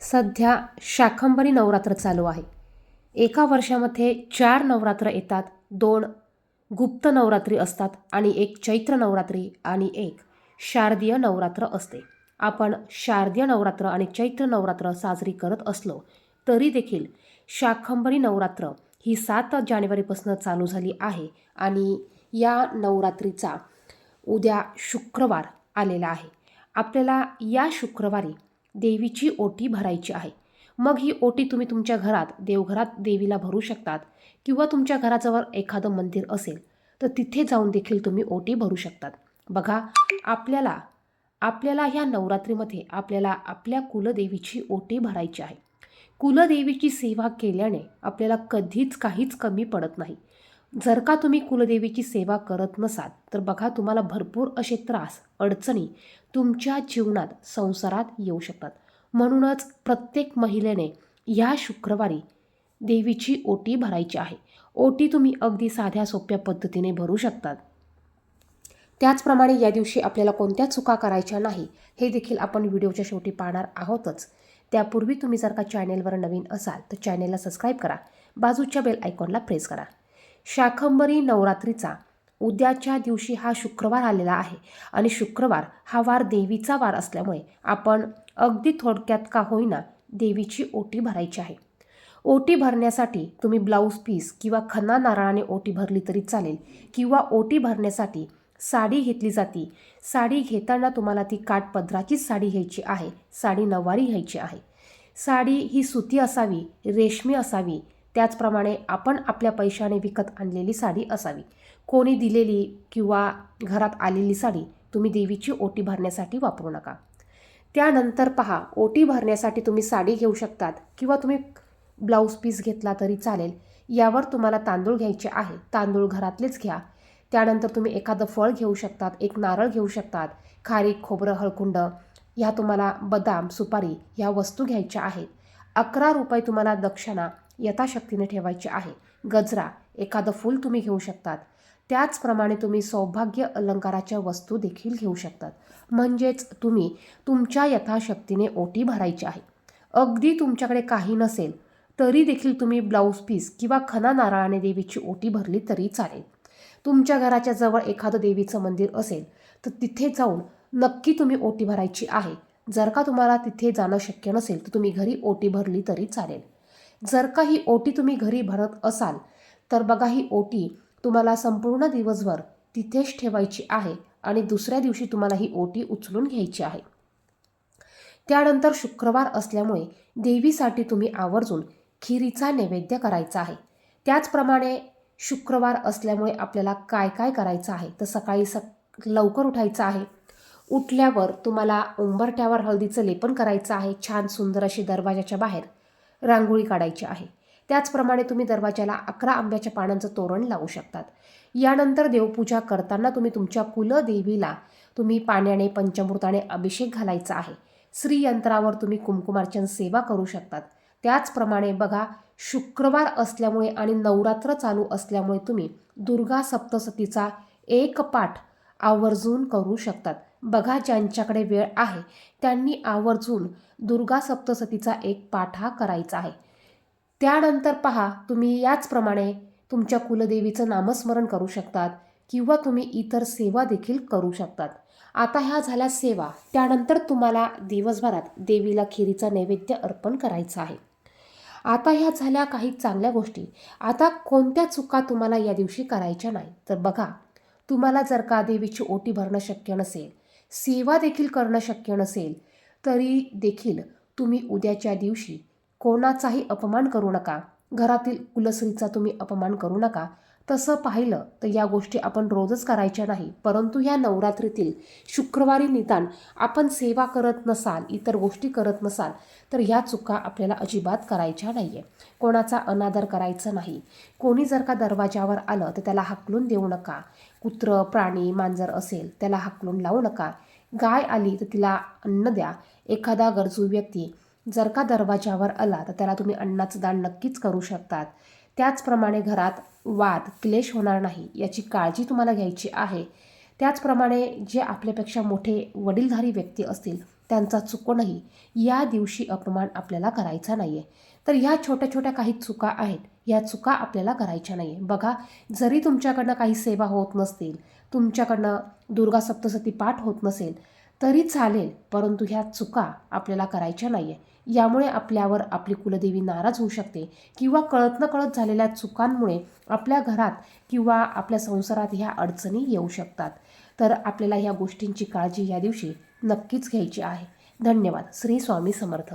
सध्या शाखंबरी नवरात्र चालू आहे. एका वर्षामध्ये चार नवरात्र येतात दोन गुप्त नवरात्री असतात आणि एक चैत्र नवरात्री आणि एक शारदीय नवरात्र असते. आपण शारदीय नवरात्र आणि चैत्र नवरात्र साजरी करत असलो तरी देखील शाखंबरी नवरात्र ही सात जानेवारीपासून चालू झाली आहे आणि या नवरात्रीचा उद्या शुक्रवार आलेला आहे. आपल्याला या शुक्रवारी देवीची ओटी भरायची आहे. मग ही ओटी तुम्ही तुमच्या घरात देवघरात देवीला भरू शकतात किंवा तुमच्या घराजवळ एखादं मंदिर असेल तर तिथे जाऊन देखील तुम्ही ओटी भरू शकतात. बघा आपल्याला आपल्याला ह्या नवरात्रीमध्ये आपल्याला आपल्या कुलदेवीची ओटी भरायची आहे. कुलदेवीची सेवा केल्याने आपल्याला कधीच काहीच कमी पडत नाही. जर का तुम्ही कुलदेवीची सेवा करत नसाल तर बघा तुम्हाला भरपूर असे त्रास अडचणी तुमच्या जीवनात संसारात येऊ शकतात. म्हणूनच प्रत्येक महिलेने ह्या शुक्रवारी देवीची ओटी भरायची आहे. ओटी तुम्ही अगदी साध्या सोप्या पद्धतीने भरू शकतात. त्याचप्रमाणे या दिवशी आपल्याला कोणत्या चुका करायच्या नाही हे देखील आपण व्हिडिओच्या शेवटी पाहणार आहोतच. त्यापूर्वी तुम्ही जर का चॅनेलवर नवीन असाल तर चॅनेलला सबस्क्राईब करा. बाजूच्या बेल आयकॉनला प्रेस करा. शाकंभरी नवरात्रीचा. उद्याच्या दिवशी हा शुक्रवार आलेला आहे आणि शुक्रवार हा वार देवीचा वार असल्यामुळे आपण अगदी थोडक्यात का होईना देवीची ओटी भरायची आहे. ओटी भरण्यासाठी तुम्ही ब्लाऊज पीस किंवा खन्ना नारळाने ओटी भरली तरी चालेल किंवा ओटी भरण्यासाठी साडी घेतली जाते. साडी घेताना तुम्हाला ती काठपदराचीच साडी घ्यायची आहे साडी नऊवारी घ्यायची आहे. साडी ही सुती असावी रेशमी असावी त्याचप्रमाणे आपण आपल्या पैशाने विकत आणलेली साडी असावी. कोणी दिलेली किंवा घरात आलेली साडी तुम्ही देवीची ओटी भरण्यासाठी वापरू नका. त्यानंतर पहा ओटी भरण्यासाठी तुम्ही साडी घेऊ शकतात किंवा तुम्ही ब्लाऊज पीस घेतला तरी चालेल. यावर तुम्हाला तांदूळ घ्यायचे आहे तांदूळ घरातलेच घ्या. त्यानंतर तुम्ही एखादं फळ घेऊ शकतात एक नारळ घेऊ शकतात खारीक खोबरं हळकुंड ह्या तुम्हाला बदाम सुपारी ह्या वस्तू घ्यायच्या आहेत. अकरा रुपये तुम्हाला दक्षिणा यथाशक्तीने ठेवायची आहे. गजरा एखादं फूल तुम्ही घेऊ शकतात. त्याचप्रमाणे तुम्ही सौभाग्य अलंकाराच्या वस्तू देखील घेऊ शकतात. म्हणजेच तुम्ही तुमच्या यथाशक्तीने ओटी भरायची आहे. अगदी तुमच्याकडे काही नसेल तरी देखील तुम्ही ब्लाऊज पीस किंवा खना नारळाने देवीची ओटी भरली तरी चालेल. तुमच्या घराच्या जवळ एखादं देवीचं मंदिर असेल तर तिथे जाऊन नक्की तुम्ही ओटी भरायची आहे. जर का तुम्हाला तिथे जाणं शक्य नसेल तर तुम्ही घरी ओटी भरली तरी चालेल. जर का ही ओटी तुम्ही घरी भरत असाल तर बघा ही ओटी तुम्हाला संपूर्ण दिवसभर तिथेच ठेवायची आहे आणि दुसऱ्या दिवशी तुम्हाला ही ओटी उचलून घ्यायची आहे. त्यानंतर शुक्रवार असल्यामुळे देवीसाठी तुम्ही आवर्जून खिरीचा नैवेद्य करायचा आहे. त्याचप्रमाणे शुक्रवार असल्यामुळे आपल्याला काय काय करायचं आहे तर सकाळी सक लवकर उठायचं आहे. उठल्यावर तुम्हाला उंबरट्यावर हळदीचं लेपन करायचं आहे. छान सुंदर अशी दरवाजाच्या बाहेर रांगोळी काढायची आहे. त्याचप्रमाणे तुम्ही दरवाजाला अकरा आंब्याच्या पानांचं तोरण लावू शकतात. यानंतर देवपूजा करताना तुम्ही तुमच्या कुलदेवीला तुम्ही पाण्याने पंचमृताने अभिषेक घालायचा आहे. श्रीयंत्रावर तुम्ही कुमकुमार्चन सेवा करू शकतात. त्याचप्रमाणे बघा शुक्रवार असल्यामुळे आणि नवरात्र चालू असल्यामुळे तुम्ही दुर्गा सप्तसतीचा एक पाठ आवर्जून करू शकतात. बघा ज्यांच्याकडे वेळ आहे त्यांनी आवर्जून दुर्गा सप्तसतीचा एक पाठ हा करायचा आहे. त्यानंतर पहा तुम्ही याचप्रमाणे तुमच्या कुलदेवीचं नामस्मरण करू शकतात किंवा तुम्ही इतर सेवा देखील करू शकतात. आता ह्या झाल्या सेवा. त्यानंतर तुम्हाला दिवसभरात देवीला खिरीचा नैवेद्य अर्पण करायचा आहे. आता ह्या झाल्या काही चांगल्या गोष्टी. आता कोणत्या चुका तुम्हाला या दिवशी करायच्या नाही? तर बघा तुम्हाला जर का देवीची ओटी भरणं शक्य नसेल सेवा देखील करणं शक्य नसेल तरी देखील तुम्ही उद्याच्या दिवशी कोणाचाही अपमान करू नका. घरातील कुलस्त्रीचा तुम्ही अपमान करू नका. तसं पाहिलं तर या गोष्टी आपण रोजच करायच्या नाही परंतु ह्या नवरात्रीतील शुक्रवारी निदान आपण सेवा करत नसाल इतर गोष्टी करत नसाल तर ह्या चुका आपल्याला अजिबात करायच्या नाही आहे कोणाचा अनादर करायचा नाही. कोणी जर का दरवाजावर आलं तर त्याला हाकलून देऊ नका. कुत्र प्राणी मांजर असेल त्याला हाकलून लावू नका. गाय आली तर तिला अन्न द्या. एखादा गरजू व्यक्ती जर का दरवाजावर आला तर त्याला तुम्ही अन्नाचं दान नक्कीच करू शकतात. त्याचप्रमाणे घरात वाद क्लेश होणार नाही याची काळजी तुम्हाला घ्यायची आहे. त्याचप्रमाणे जे आपल्यापेक्षा मोठे वडीलधारी व्यक्ती असतील त्यांचा चुकूनही या दिवशी अपमान आपल्याला करायचा नाही आहे तर ह्या छोट्या छोट्या काही चुका आहेत या चुका आपल्याला करायच्या नाही आहे बघा जरी तुमच्याकडनं काही सेवा होत नसतील तुमच्याकडनं दुर्गा सप्तसती पाठ होत नसेल तरी चालेल परंतु ह्या चुका आपल्याला करायच्या नाही आहे यामुळे आपल्यावर आपली कुलदेवी नाराज होऊ शकते किंवा कळत न कळत झालेल्या चुकांमुळे आपल्या घरात किंवा आपल्या संसारात ह्या अडचणी येऊ शकतात. तर आपल्याला ह्या गोष्टींची काळजी या दिवशी नक्कीच घ्यायची आहे. धन्यवाद. श्री स्वामी समर्थ.